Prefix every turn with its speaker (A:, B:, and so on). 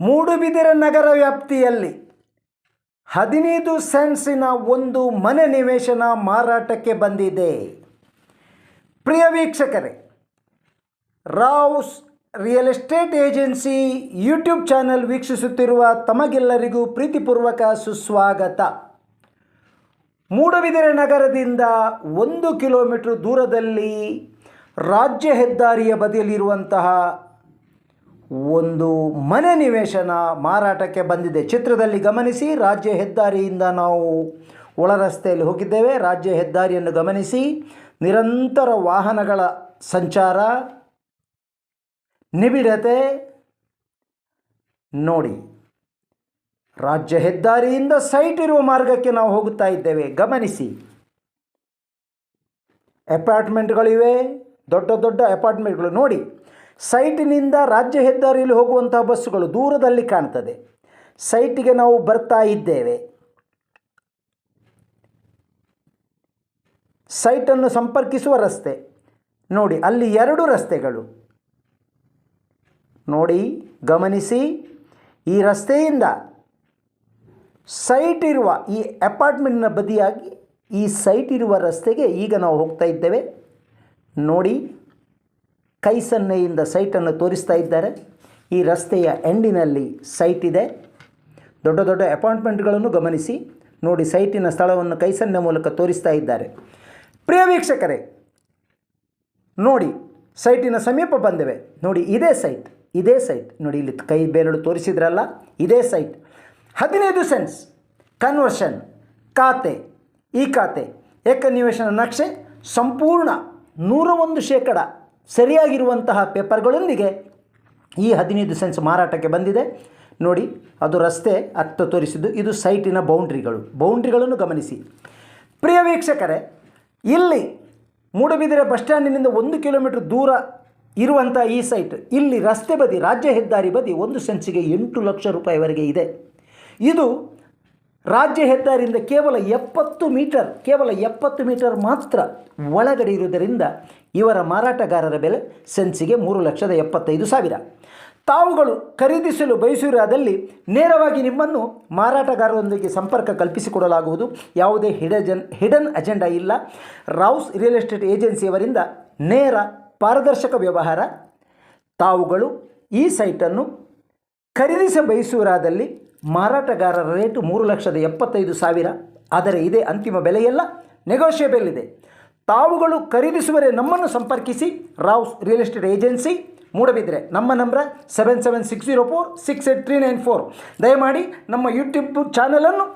A: ಮೂಡುಬಿದಿರೆ ನಗರ ವ್ಯಾಪ್ತಿಯಲ್ಲಿ ಹದಿನೈದು ಸೆನ್ಸಿನ ಒಂದು ಮನೆ ನಿವೇಶನ ಮಾರಾಟಕ್ಕೆ ಬಂದಿದೆ. ಪ್ರಿಯ ವೀಕ್ಷಕರೇ, Rao's real estate agency YouTube channel ವೀಕ್ಷಿಸುತ್ತಿರುವ ತಮಗೆಲ್ಲರಿಗೂ ಪ್ರೀತಿಪೂರ್ವಕ ಸುಸ್ವಾಗತ. ಮೂಡಬಿದಿರೆ ನಗರದಿಂದ ಒಂದು ಕಿಲೋಮೀಟ್ರ್ ದೂರದಲ್ಲಿ ರಾಜ್ಯ ಹೆದ್ದಾರಿಯ ಬದಿಯಲ್ಲಿರುವಂತಹ ಒಂದು ಮನೆ ನಿವೇಶನ ಮಾರಾಟಕ್ಕೆ ಬಂದಿದೆ. ಚಿತ್ರದಲ್ಲಿ ಗಮನಿಸಿ, ರಾಜ್ಯ ಹೆದ್ದಾರಿಯಿಂದ ನಾವು ಒಳ ರಸ್ತೆಯಲ್ಲಿ ಹೋಗಿದ್ದೇವೆ. ರಾಜ್ಯ ಹೆದ್ದಾರಿಯನ್ನು ಗಮನಿಸಿ, ನಿರಂತರ ವಾಹನಗಳ ಸಂಚಾರ, ನಿಬಿಡತೆ ನೋಡಿ. ರಾಜ್ಯ ಹೆದ್ದಾರಿಯಿಂದ ಸೈಟ್ ಇರುವ ಮಾರ್ಗಕ್ಕೆ ನಾವು ಹೋಗುತ್ತಾ ಇದ್ದೇವೆ. ಗಮನಿಸಿ. ಅಪಾರ್ಟ್ಮೆಂಟ್ಗಳಿವೆ, ದೊಡ್ಡ ದೊಡ್ಡ ಅಪಾರ್ಟ್ಮೆಂಟ್ಗಳು ನೋಡಿ. ಸೈಟಿನಿಂದ ರಾಜ್ಯ ಹೆದ್ದಾರಿಯಲ್ಲಿ ಹೋಗುವಂತಹ ಬಸ್ಸುಗಳು ದೂರದಲ್ಲಿ ಕಾಣ್ತದೆ. ಸೈಟಿಗೆ ನಾವು ಬರ್ತಾ ಇದ್ದೇವೆ. ಸೈಟನ್ನು ಸಂಪರ್ಕಿಸುವ ರಸ್ತೆ. ನೋಡಿ, ಅಲ್ಲಿ ಎರಡು ರಸ್ತೆಗಳು. ನೋಡಿ, ಗಮನಿಸಿ. ಈ ರಸ್ತೆಯಿಂದ ಸೈಟ್ ಇರುವ ಈ ಅಪಾರ್ಟ್ಮೆಂಟ್ನ ಬದಿಯಾಗಿ ಈ ಸೈಟ್ ಇರುವ ರಸ್ತೆಗೆ ಈಗ ನಾವು ಹೋಗ್ತಾ ಇದ್ದೇವೆ. ನೋಡಿ ಕೈ ಸನ್ನೆಯಿಂದ ಸೈಟನ್ನು ತೋರಿಸ್ತಾ ಇದ್ದಾರೆ. ಈ ರಸ್ತೆಯ ಎಂಡಿನಲ್ಲಿ ಸೈಟ್ ಇದೆ. ದೊಡ್ಡ ದೊಡ್ಡ ಅಪಾಯಿಂಟ್ಮೆಂಟ್ಗಳನ್ನು ಗಮನಿಸಿ. ನೋಡಿ ಸೈಟಿನ ಸ್ಥಳವನ್ನು ಕೈ ಸನ್ನೆ ಮೂಲಕ ತೋರಿಸ್ತಾ ಇದ್ದಾರೆ. ಪ್ರಿಯ ವೀಕ್ಷಕರೇ, ನೋಡಿ ಸೈಟಿನ ಸಮೀಪ ಬಂದಿವೆ. ನೋಡಿ ಇದೇ ಸೈಟ್ ಇದೇ ಸೈಟ್. ನೋಡಿ ಇಲ್ಲಿ ಕೈ ಬೇರೆಡು ತೋರಿಸಿದ್ರಲ್ಲ, ಇದೇ ಸೈಟ್. ಹದಿನೈದು ಸೆನ್ಸ್ ಕನ್ವರ್ಷನ್, ಖಾತೆ ಈ ಖಾತೆ, ಏಕನಿವೇಶನ ನಕ್ಷೆ, ಸಂಪೂರ್ಣ ನೂರ ಒಂದು ಶೇಕಡ ಸರಿಯಾಗಿರುವಂತಹ ಪೇಪರ್ಗಳೊಂದಿಗೆ ಈ ಹದಿನೈದು ಸೆನ್ಸ್ ಮಾರಾಟಕ್ಕೆ ಬಂದಿದೆ. ನೋಡಿ, ಅದು ರಸ್ತೆ ಅತ್ತ ತೋರಿಸಿದ್ದು, ಇದು ಸೈಟಿನ ಬೌಂಡ್ರಿಗಳು. ಬೌಂಡ್ರಿಗಳನ್ನು ಗಮನಿಸಿ. ಪ್ರಿಯ ವೀಕ್ಷಕರೇ, ಇಲ್ಲಿ ಮೂಡಬಿದಿರೆ ಬಸ್ ಸ್ಟ್ಯಾಂಡಿನಿಂದ ಒಂದು ಕಿಲೋಮೀಟರ್ ದೂರ ಇರುವಂಥ ಈ ಸೈಟ್, ಇಲ್ಲಿ ರಸ್ತೆ ಬದಿ, ರಾಜ್ಯ ಹೆದ್ದಾರಿ ಬದಿ ಒಂದು ಸೆನ್ಸಿಗೆ ಎಂಟು ಲಕ್ಷ ರೂಪಾಯಿವರೆಗೆ ಇದೆ. ಇದು ರಾಜ್ಯ ಹೆದ್ದಾರಿಯಿಂದ ಕೇವಲ ಎಪ್ಪತ್ತು ಮೀಟರ್, ಕೇವಲ ಎಪ್ಪತ್ತು ಮೀಟರ್ ಮಾತ್ರ ಒಳಗಡೆ ಇರುವುದರಿಂದ ಇವರ ಮಾರಾಟಗಾರರ ಬೆಲೆ ಸೆನ್ಸಿಗೆ ಮೂರು ಲಕ್ಷದ ಎಪ್ಪತ್ತೈದು ಸಾವಿರ. ತಾವುಗಳು ಖರೀದಿಸಲು ಬಯಸಿರಾದಲ್ಲಿ ನೇರವಾಗಿ ನಿಮ್ಮನ್ನು ಮಾರಾಟಗಾರರೊಂದಿಗೆ ಸಂಪರ್ಕ ಕಲ್ಪಿಸಿಕೊಡಲಾಗುವುದು. ಯಾವುದೇ ಹಿಡಜನ್, ಹಿಡನ್ ಅಜೆಂಡಾ ಇಲ್ಲ. ರೌಸ್ ರಿಯಲ್ ಎಸ್ಟೇಟ್ ಏಜೆನ್ಸಿಯವರಿಂದ ನೇರ ಪಾರದರ್ಶಕ ವ್ಯವಹಾರ. ತಾವುಗಳು ಈ ಸೈಟನ್ನು ಖರೀದಿಸ ಬಯಸುವರಾದಲ್ಲಿ ಮಾರಾಟಗಾರರ ರೇಟು ಮೂರು ಲಕ್ಷದ ಎಪ್ಪತ್ತೈದು ಸಾವಿರ. ಆದರೆ ಇದೇ ಅಂತಿಮ ಬೆಲೆಯಲ್ಲ ನೆಗೋಷಿಯೇಬಲ್ ಇದೆ. ತಾವುಗಳು ಖರೀದಿಸುವರೆ ನಮ್ಮನ್ನು ಸಂಪರ್ಕಿಸಿ Rao's real estate agency Moodbidri ನಮ್ಮ number seven seven six zero four six eight three nine four ದಯಮಾಡಿ ನಮ್ಮ ಯೂಟ್ಯೂಬ್ ಚಾನಲನ್ನು